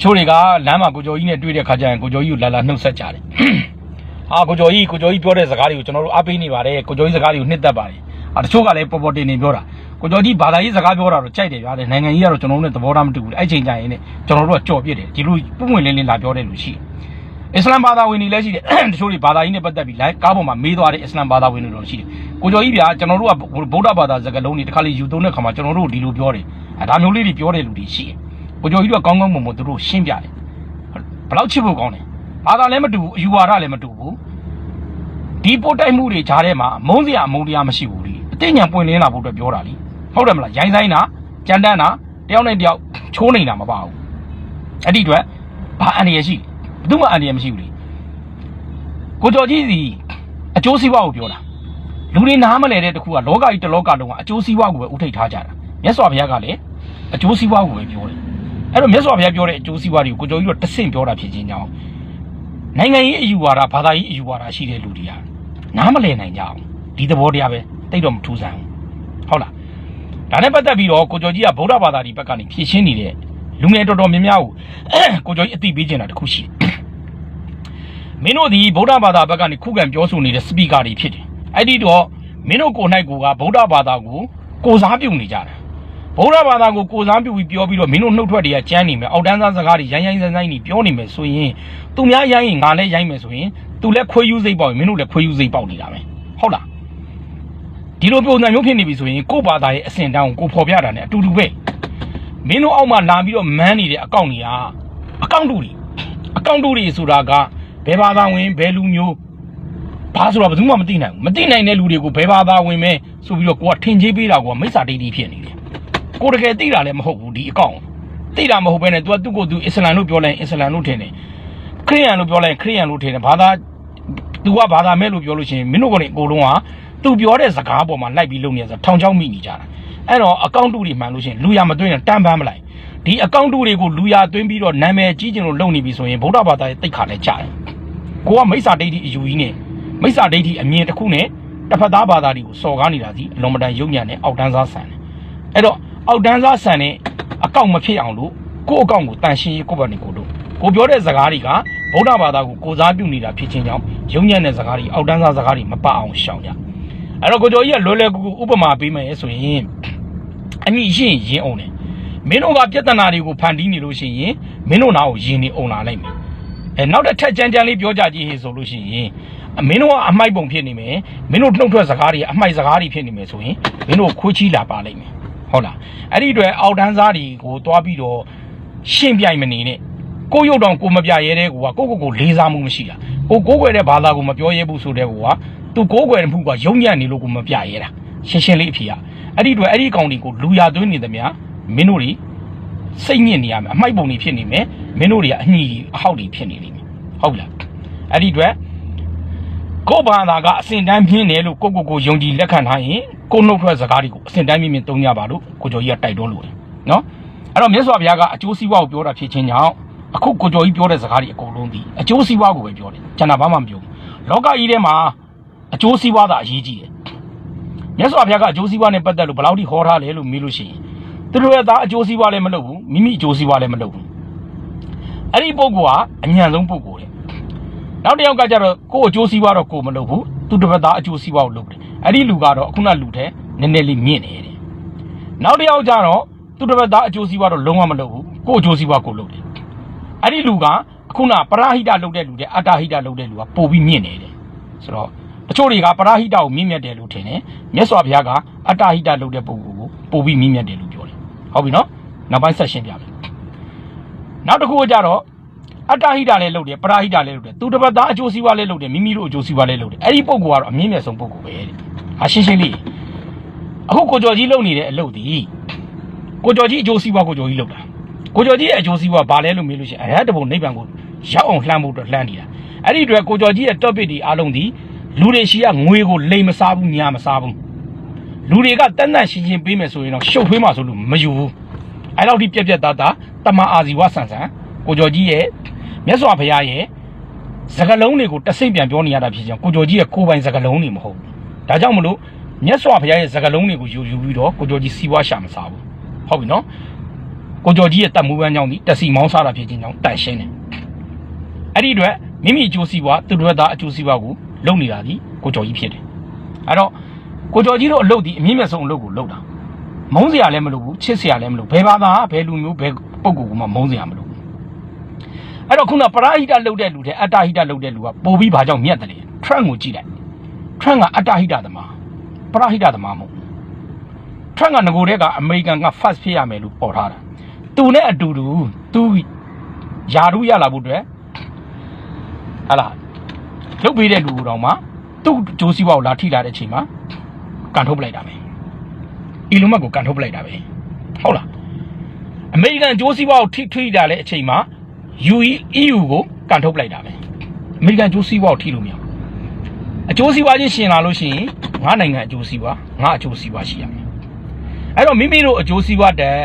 ချို့တွေကလမ်းမှာကိုကျော်ကြီးနဲ့တွေ့တဲ့ခါကျရင်ကိုကျော်ကြီးကိုလာလာနှုတ်ဆက်ကြတယ်ဟာကိုကျော်ကြီးကိုကျော်ကြီးပြောတဲ့စကားတွေကိုကျွန်တော်တို့အားပေးနေပါတယ်ကိုကျော်ကြီးစကားတွေကိုနှစ်သက်ပါတယ်အာတချို့ကလည်းပေါ်ပေါ်တင်တင်ပြောတာကိုကျော်ကြီးဘာသာရေးစကားပြောတာတော့ကြိုက်တယ်ဗျာတဲ့နိုင်ငံကြီးကတော့ကျွန်တော်တို့နဲ့သဘောထားမတူဘူးအဲ့ချိန်ကျရင်လည်းကျွန်တော်တို့ကကြော်ပြစ်တယ်ဒီလိုပုံဝင်လင်းလင်းလာပြောတဲ့လူရှိတယ်အစ္စလမ်ဘာသာဝင်တွေလည်းရှိတယ်တချို့တွေဘာသာရေးနဲ့ပတ်သက်ပြီး live ကားပေါ်မှာမေးသွားတဲ့အစ္စလမ်ဘာသာဝင်တွေတော့ရှိတယ်ကိုကျော်ကြီးဗျာကျွန်တော်တို့ကဗုဒ္ဓဘာသာစကားလုံးတွေတစ်ခါလေယူသုံးတဲ့ခါမှာကျွန်တော်တို့ဒီလိုပြောတယ်အဲဒါမျိုးလေးတွေပြောတဲ့လူတွေရှိတယ် ကိုကျော်ကြီးတို့ကကောင်းကောင်းမွန်မွန်သူတို့ရှင်းပြတယ်ဘယ်လောက်ချစ်ဖို့ကောင်းလဲဘာသာလည်းမတူဘူးအယူဝါဒလည်းမတူဘူးဒီပို့တိုက်မှုတွေကြားထဲမှာမုန်းစရာအမုန်းတရားမရှိဘူးလေအသိဉာဏ်ပွင့်လင်းလာဖို့အတွက်ပြောတာလीဟုတ်တယ်မလားရိုင်းဆိုင်တာကြမ်းတမ်းတာတယောက်နဲ့တယောက်ချိုးနေတာမပါဘူးအဲ့ဒီအတွက်ဘာအန္တရာယ်ရှိဘယ်သူမှအန္တရာယ်မရှိဘူးလေကိုကျော်ကြီးစီအကျိုးစီးပွားကိုပြောတာလူတွေနားမလဲတဲ့တခုကလောကကြီးတစ်လောကလုံးကအကျိုးစီးပွားကိုပဲဥထိတ်ထားကြတာမြတ်စွာဘုရားကလည်းအကျိုးစီးပွားကိုပဲပြောတယ် အဲ့တော့မြတ်စွာဘုရားပြောတဲ့အကျိုးစီးပွားတွေကိုကိုကျော်ကြီးတို့တဆင့်ပြောတာဖြစ်ခြင်းကြောင့်နိုင်ငံရေးအယူဝါဒဘာသာရေးအယူဝါဒရှိတဲ့လူတွေကနားမလည်နိုင်ကြအောင်ဒီသဘောတရားပဲတိတ်တော့မထူးဆန်းဘူးဟုတ်လားဒါနဲ့ပတ်သက်ပြီးတော့ကိုကျော်ကြီးကဗုဒ္ဓဘာသာဒီဘက်ကနေဖြည့်ရှင်းနေတဲ့လူငယ်တော်တော်များများကိုကိုကျော်ကြီးအသိပေးခြင်းတာတစ်ခုရှိတယ်မင်းတို့ဒီဗုဒ္ဓဘာသာဘက်ကနေခုခံပြောဆိုနေတဲ့စပီကာတွေဖြစ်တယ်အဲ့ဒီတော့မင်းတို့ကိုယ်၌ကိုကဗုဒ္ဓဘာသာကိုကိုစားပြုနေကြတာ ဗုဒ္ဓဘာသာကိုကိုယ်စားပြုပြီးပြောပြီးတော့မင်းတို့နှုတ်ထွက်တွေကကြမ်းနေမယ်အောက်တန်းသားစကားတွေရိုင်းရိုင်းဆိုင်ဆိုင်နေပြောနေမယ်ဆိုရင်သူများရိုင်းရင်ငါလည်းရိုင်းမယ်ဆိုရင်သူလည်းခွေးယူစိတ်ပေါက်ရင်မင်းတို့လည်းခွေးယူစိတ်ပေါက်နေတာပဲဟုတ်လားဒီလိုပုံစံမျိုးဖြစ်နေပြီဆိုရင်ကိုယ့်ဘာသာရဲ့အစင်တန်းကိုကိုဖော်ပြတာ ਨੇ အတူတူပဲမင်းတို့အောက်မှာလာပြီးတော့မန်းနေတဲ့အကောင့်တွေကအကောင့်တူတွေအကောင့်တူတွေဆိုတာကဘယ်ဘာသာဝင်ဘယ်လူမျိုးဘာဆိုတော့ဘယ်သူမှမသိနိုင်ဘူးမသိနိုင်တဲ့လူတွေကိုဘယ်ဘာသာဝင်ပဲဆိုပြီးတော့ကိုကထင်ကြီးပေးတာကိုကမိစ္ဆာဒိဋ္ဌိဖြစ်နေတယ် ကိုတကယ်သိတာလည်းမဟုတ်ဘူးဒီအကောင့်သိတာမဟုတ်ဘဲနဲ့ तू ကသူ့ကိုယ်သူအစ္စလမ်လို့ပြောလိုက်ရင်အစ္စလမ်လို့ထင်တယ်ခရိယန်လို့ပြောလိုက်ရင်ခရိယန်လို့ထင်တယ်ဘာသာ तू ကဘာသာမဲ့လို့ပြောလို့ရှိရင်မင်းတို့ကအကုန်လုံးက तू ပြောတဲ့စကားပေါ်မှာလိုက်ပြီးလုပ်နေဆိုထောင်ချောက်မိနေကြတာအဲ့တော့အကောင့်တူတွေမှန်လို့ရှိရင်လူရမသွင်းရင်တန်းပန်းမလိုက်ဒီအကောင့်တူတွေကိုလူရသွင်းပြီးတော့နာမည်ကြီးကျင်လို့လုပ်နေပြီဆိုရင်ဗုဒ္ဓဘာသာရဲ့တိတ်ခါနဲ့ကြားတယ်ကိုကမိစ္ဆာဒိဋ္ဌိအယူကြီးနဲ့မိစ္ဆာဒိဋ္ဌိအမြင်တစ်ခုနဲ့တစ်ဖက်သားဘာသာတွေကိုစော်ကားနေတာစီအလွန်မတန်ယုံညံ့တဲ့အောက်တန်းစားဆန်တယ်အဲ့တော့ အောက်တန်းစားဆန်တဲ့အကောင့်မဖြစ်အောင်လို့ကိုယ့်အကောင့်ကိုတန်ရှင်းရေးကိုယ့်ဘက်နေကိုလို့ကိုပြောတဲ့စကားတွေကဗုဒ္ဓဘာသာကိုကိုစားပြုနေတာဖြစ်ခြင်းကြောင့်ယုံညံ့တဲ့စကားတွေအောက်တန်းစားစကားတွေမပအောင်ရှောင်ကြအဲ့တော့ကိုကျော်ကြီးကလွယ်လွယ်ကူကူဥပမာပေးမယ်ဆိုရင်အမိရှင်းရင်အောင်တယ်မင်းတို့ကပြဿနာတွေကိုဖန်တီးနေလို့ရှိရင်မင်းတို့နာကိုယင်နေအောင်လာလိုက်မယ်အဲနောက်တစ်ထက်ကြမ်းကြမ်းလေးပြောကြကြည့်ဟေဆိုလို့ရှိရင်မင်းတို့ကအမိုက်ပုံဖြစ်နေမယ်မင်းတို့နှုတ်ထွက်စကားတွေအမိုက်စကားတွေဖြစ်နေမယ်ဆိုရင်မင်းတို့ခွေးချီလာပါလိမ့်မယ် ဟုတ်လားအဲ့ဒီအတွက်အောက်တန်းစားတွေကိုတွားပြီးတော့ရှင်းပြိုင်မနေနဲ့ကိုရုပ်တောင်ကိုမပြရဲတဲ့ကိုကကိုကိုကိုလေးစားမှုမရှိတာကိုကိုကိုွယ်တဲ့ဘာသာကိုမပြောရဲဘူးဆိုတဲ့ကိုကသူကိုကိုွယ်မှုကယုံညံ့နေလို့ကိုမပြရဲတာရှင်းရှင်းလေးအဖြေရအဲ့ဒီအတွက်အဲ့ဒီကောင်တွေကိုလူရသွင်းနေသမျှမင်းတို့တွေစိတ်ညစ်နေရမယ်အမိုက်ပုံတွေဖြစ်နေမယ်မင်းတို့တွေကအညှီအဟောက်တွေဖြစ်နေလိမ့်မယ်ဟုတ်လားအဲ့ဒီအတွက်ကိုယ့်ဘာသာကအစင်တန်းပြင်းတယ်လို့ကိုကိုကိုယုံကြည်လက်ခံထားရင် ကိုနှုတ်ထွက်စကားတွေကိုအစင်တန်းပြင်းပြင်းသုံးကြပါလို့ကိုကျော်ကြီးကတိုက်တွန်းလို့တယ်နော်အဲ့တော့မြတ်စွာဘုရားကအကျိုးစီးပွားကိုပြောတာဖြစ်ခြင်းကြောင့်အခုကိုကျော်ကြီးပြောတဲ့စကားတွေအကုန်လုံးဒီအကျိုးစီးပွားကိုပဲပြောတယ်ကျန်တာဘာမှမပြောဘူးလောကကြီးထဲမှာအကျိုးစီးပွားသာအရေးကြီးတယ်မြတ်စွာဘုရားကအကျိုးစီးပွားနဲ့ပတ်သက်လို့ဘယ်လောက်ထိဟောထားလဲလို့မေးလို့ရှိရင်သူတို့ရဲ့သားအကျိုးစီးပွားလည်းမလုပ်ဘူးမိမိအကျိုးစီးပွားလည်းမလုပ်ဘူးအဲ့ဒီပုဂ္ဂိုလ်ကအညံဆုံးပုဂ္ဂိုလ်တဲ့နောက်တစ်ယောက်ကကြတော့ကိုယ်အကျိုးစီးပွားတော့ကိုယ်မလုပ်ဘူးသူတစ်ပတ်သားအကျိုးစီးပွားကိုလုပ်တယ် အဲ့ဒီလူကတော့အခုနလူထဲနည်းနည်းလေးမြင့်နေတယ်နောက်တစ်ယောက်ကြတော့သူတစ်ပတ်သားအကျိုးစီးပွားတော့လုံးဝမလုပ်ဘူးကိုယ်အကျိုးစီးပွားကိုလုပ်တယ်အဲ့ဒီလူကအခုနပရာဟိတလုပ်တဲ့လူတဲ့အတ္တဟိတလုပ်တဲ့လူကပိုပြီးမြင့်နေတယ်ဆိုတော့တချို့တွေကပရာဟိတကိုမြင့်မြတ်တယ်လို့ထင်တယ်မြတ်စွာဘုရားကအတ္တဟိတလုပ်တဲ့ပုဂ္ဂိုလ်ကိုပိုပြီးမြင့်မြတ်တယ်လို့ပြောတယ်ဟုတ်ပြီနော်နောက်ပိုင်းဆက်ရှင်းပြမယ်နောက်တစ်ခုကကြတော့အတ္တဟိတာလည်းလုပ်တယ်ပရာဟိတာလည်းလုပ်တယ်သူတစ်ပတ်သားအကျိုးစီးပွားလည်းလုပ်တယ်မိမိတို့အကျိုးစီးပွားလည်းလုပ်တယ်အဲ့ဒီပုံကတော့အမြင့်မြတ်ဆုံးပုံကပဲတဲ့ ဟာရှင်းရှင်းလေးအခုကိုကျော်ကြီးလုပ်နေတဲ့အလုပ်ဒီကိုကျော်ကြီးအကျိုးစီးပွားကိုကျော်ကြီးလုပ်တာကိုကျော်ကြီးရဲ့အကျိုးစီးပွားဘာလဲလို့မေးလို့ရှိရင်အရဟတဘုံနိဗ္ဗာန်ကိုရောက်အောင်လှမ်းဖို့အတွက်လှမ်းနေတာအဲ့ဒီအတွက်ကိုကျော်ကြီးရဲ့ topic ဒီအားလုံးဒီလူတွေရှိကငွေကိုလိမ်မစားဘူးညာမစားဘူးလူတွေကတန်တန်ရှင်းရှင်းပေးမယ်ဆိုရင်တော့ရှုပ်ထွေးမှဆိုလို့မယူဘူးအဲ့လောက်ထိပြက်ပြက်သားသားတမအာဇီဝဆန်ဆန်ကိုကျော်ကြီးရဲ့မြတ်စွာဘုရားရဲ့စကလုံးတွေကိုတစိမ့်ပြန်ပြောနေရတာဖြစ်ကြောင်းကိုကျော်ကြီးရဲ့ကိုယ်ပိုင်စကလုံးတွေမဟုတ်ဘူး ဒါကြောင့်မလို့မြတ်စွာဘုရားရဲ့စကလုံးတွေကိုယူယူပြီးတော့ကိုကျော်ကြီးစီးပွားရှာမစားဘူးဟုတ်ပြီနော်ကိုကျော်ကြီးရဲ့တပ်မှုပန်းကြောင့်ဒီတက်စီမောင်းစားတာဖြစ်ခြင်းကြောင့်တန်ရှင်းတယ်အဲ့ဒီအတွက်မိမိအကျိုးစီးပွားသူတို့သားအကျိုးစီးပွားကိုလုပ်နေတာဒီကိုကျော်ကြီးဖြစ်တယ်အဲ့တော့ကိုကျော်ကြီးတို့အလုပ်ဒီအမြင့်မြတ်ဆုံးအလုပ်ကိုလုပ်တာမုန်းစရာလည်းမလုပ်ဘူးချစ်စရာလည်းမလုပ်ဘယ်ဘာသာဘယ်လူမျိုးဘယ်ပုံကူကမှမုန်းစရာမလိုဘူးအဲ့တော့ခုနပရာဟိတလုပ်တဲ့လူတဲ့အတ္တဟိတလုပ်တဲ့လူကပို့ပြီးဘာကြောင့်မြတ်တယ်လဲထရန့်ကိုကြည့်လိုက် ထရန့်ကအတ္တဟိတသမားပရာဟိတသမားမဟုတ်ဘူးထရန့်ကငကိုတဲ့ကအမေရိကန်က first ဖြစ်ရမယ်လို့ပေါ်ထားတာသူနဲ့အတူတူသူယာရုရလာဖို့အတွက်ဟာလားလုတ်ပေးတဲ့လူတော်မှာသူ့ဂျိုးစီဘွားကိုလာထိလာတဲ့အချိန်မှာကန်ထုတ်ပလိုက်တာပဲအီလွန်မတ်ကိုကန်ထုတ်ပလိုက်တာပဲဟုတ်လားအမေရိကန်ဂျိုးစီဘွားကိုထိထိလာတဲ့အချိန်မှာ UE EU ကိုကန်ထုတ်ပလိုက်တာပဲအမေရိကန်ဂျိုးစီဘွားကိုထိလို့မရဘူး အကျိုးစီးပွားချင်းရှင်လာလို့ရှိရင်ငါနိုင်ငံအကျိုးစီးပွားငါအကျိုးစီးပွားရှိရမယ်အဲ့တော့မိမိတို့အကျိုးစီးပွားတဲ့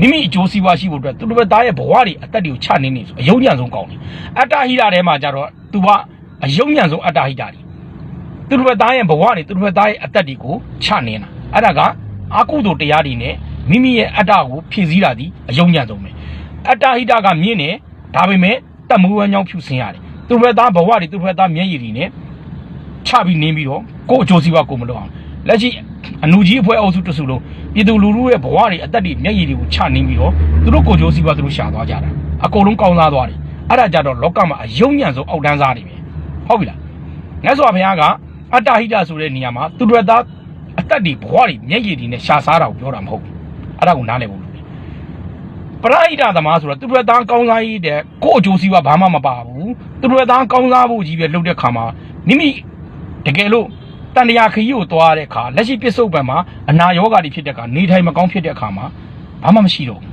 မိမိအကျိုးစီးပွားရှိဖို့အတွက်သူတို့ဘက်သားရဲ့ဘဝတွေအသက်တွေကိုချနေနေဆိုအယုံညံ့ဆုံးကောင်းတယ်အတ္တဟိတာထဲမှာကြတော့သူကအယုံညံ့ဆုံးအတ္တဟိတာတွေသူတို့ဘက်သားရဲ့ဘဝတွေသူတို့ဘက်သားရဲ့အသက်တွေကိုချနေတာအဲ့ဒါကအကုသိုလ်တရားတွေနဲ့မိမိရဲ့အတ္တကိုဖြည့်ဆည်းတာဒီအယုံညံ့ဆုံးပဲအတ္တဟိတာကမြင့်နေဒါပေမဲ့တတ်မှုဝမ်းကြောင်းဖြူစင်ရတယ်သူတို့ဘက်သားဘဝတွေသူတို့ဘက်သားမျက်ရည်တွေနဲ့ ချပြီးနင်းပြီးတော့ကိုယ့်အကျိုးစီးပွားကိုမလုပ်အောင်လက်ရှိအနူကြီးအဖွဲ့အုပ်စုတစုလုံးပြည်သူလူထုရဲ့ဘဝတွေအသက်တွေမျက်ရည်တွေကိုချနင်းပြီးတော့သူတို့ကိုယ်ကျိုးစီးပွားသူတို့ရှာသွားကြတာအကုန်လုံးကောင်းစားသွားတယ်အဲ့ဒါကြတော့လောကမှာအယုံညံ့ဆုံးအောက်တန်းစားနေပြီဟုတ်ပြီလားမြတ်စွာဘုရားကအတ္တဟိတဆိုတဲ့နေရာမှာသူတို့သားအသက်တွေဘဝတွေမျက်ရည်တွေနဲ့ရှာစားတာကိုပြောတာမဟုတ်ဘူးအဲ့ဒါကိုနားလည်ဖို့လိုတယ်ပရိဟိတသမားဆိုတော့သူတို့သားကောင်းစားရေးတဲ့ကိုယ့်အကျိုးစီးပွားဘာမှမပါဘူးသူတို့သားကောင်းစားဖို့ကြီးပဲလုပ်တဲ့ခါမှာမိမိ တကယ်လို့တန်တရာခရီးကိုသွားတဲ့အခါလက်ရှိပစ္စုပန်မှာအနာရောဂါတွေဖြစ်တဲ့အခါနေထိုင်မကောင်းဖြစ်တဲ့အခါမှာဘာမှမရှိတော့ဘူး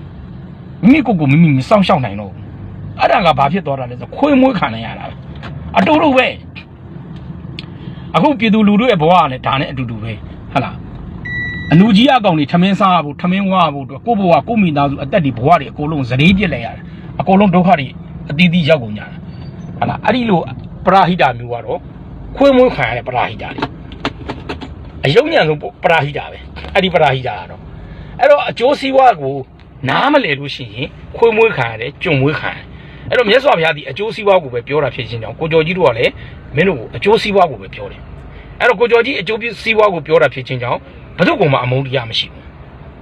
မိမိကိုယ်ကိုမိမိမစောင့်ရှောက်နိုင်တော့ဘူးအဲ့ဒါကဘာဖြစ်သွားတာလဲဆိုခွေးမွေးခံရရတာပဲအတူတူပဲအခုပြည်သူလူထုရဲ့ဘဝကလည်းဒါနဲ့အတူတူပဲဟုတ်လားအနူကြီးအကောင်တွေထမင်းစားဖို့ထမင်းဝါဖို့အတွက်ကိုယ့်ဘဝကိုယ့်မိသားစုအသက်တွေဘဝတွေအကုန်လုံးဇရေပြစ်လိုက်ရတယ်အကုန်လုံးဒုက္ခတွေအတီးတီးရောက်ကုန်ကြတာဟုတ်လားအဲ့ဒီလိုပရာဟိတမျိုးကတော့ ခွေးမွေးခံရတဲ့ပရာဟိတာတွေအယုံညံဆုံးပရာဟိတာပဲအဲ့ဒီပရာဟိတာကတော့အဲ့တော့အကျိုးစီးပွားကိုနားမလည်လို့ရှိရင်ခွေးမွေးခံရတယ်ကြုံမွေးခံရတယ်အဲ့တော့မြတ်စွာဘုရားဒီအကျိုးစီးပွားကိုပဲပြောတာဖြစ်ခြင်းကြောင့်ကိုကျော်ကြီးတို့ကလည်းမင်းတို့ကိုအကျိုးစီးပွားကိုပဲပြောတယ်အဲ့တော့ကိုကျော်ကြီးအကျိုးစီးပွားကိုပြောတာဖြစ်ခြင်းကြောင့်ဘယ်သူကမှအမုန်းတရားမရှိဘူး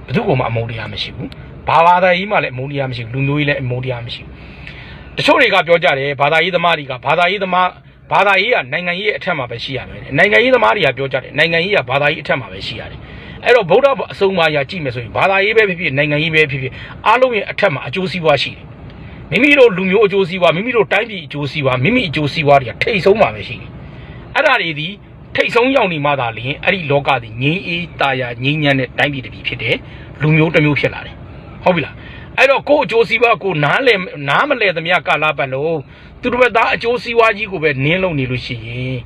ဘယ်သူကမှအမုန်းတရားမရှိဘူးဘာဘာသာကြီးမှလည်းအမုန်းတရားမရှိဘူးလူမျိုးကြီးလည်းအမုန်းတရားမရှိဘူးတချို့တွေကပြောကြတယ်ဘာသာရေးသမားတွေကဘာသာရေးသမား ဘာသာရေးကနိုင်ငံရေးအထက်မှာပဲရှိရမယ်။နိုင်ငံရေးသမားတွေကပြောကြတယ်နိုင်ငံရေးကဘာသာရေးအထက်မှာပဲရှိရတယ်။အဲ့တော့ဗုဒ္ဓအစုံမှာရာကြည့်မယ်ဆိုရင်ဘာသာရေးပဲဖြစ်ဖြစ်နိုင်ငံရေးပဲဖြစ်ဖြစ်အားလုံးရဲ့အထက်မှာအကျိုးစီးပွားရှိတယ်။မိမိတို့လူမျိုးအကျိုးစီးပွားမိမိတို့တိုင်းပြည်အကျိုးစီးပွားမိမိအကျိုးစီးပွားတွေကထိတ်ဆုံးမှာပဲရှိတယ်။အဲ့ဒါတွေဒီထိတ်ဆုံးရောက်နေမှသာလျှင်အဲ့ဒီလောကသည်ငြိမ်းအေးတာယာငြိမ်းချမ်းတဲ့တိုင်းပြည်တစ်ပြည်ဖြစ်တယ်။လူမျိုးတစ်မျိုးဖြစ်လာတယ်။ဟုတ်ပြီလား။အဲ့တော့ကိုယ့်အကျိုးစီးပွားကိုနားလဲနားမလဲသမျှကာလပတ်လုံး သူတို့ဘက်သားအကျိုးစီးပွားကြီးကိုပဲနင်းလုံနေလို့ရှိရင်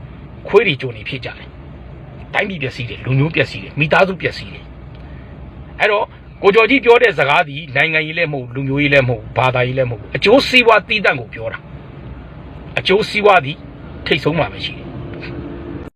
ခွေးတွေကြုံနေဖြစ်ကြတယ်။တိုင်းပြည်ပျက်စီးတယ်လူမျိုးပျက်စီးတယ်မိသားစုပျက်စီးတယ်။အဲ့တော့ကိုကျော်ကြီးပြောတဲ့စကားဒီနိုင်ငံရေးလည်းမဟုတ်လူမျိုးရေးလည်းမဟုတ်ဘာသာရေးလည်းမဟုတ်အကျိုးစီးပွားတည်တံ့ကိုပြောတာ။အကျိုးစီးပွားဒီထိတ်ဆုံးမှာပဲရှိတယ်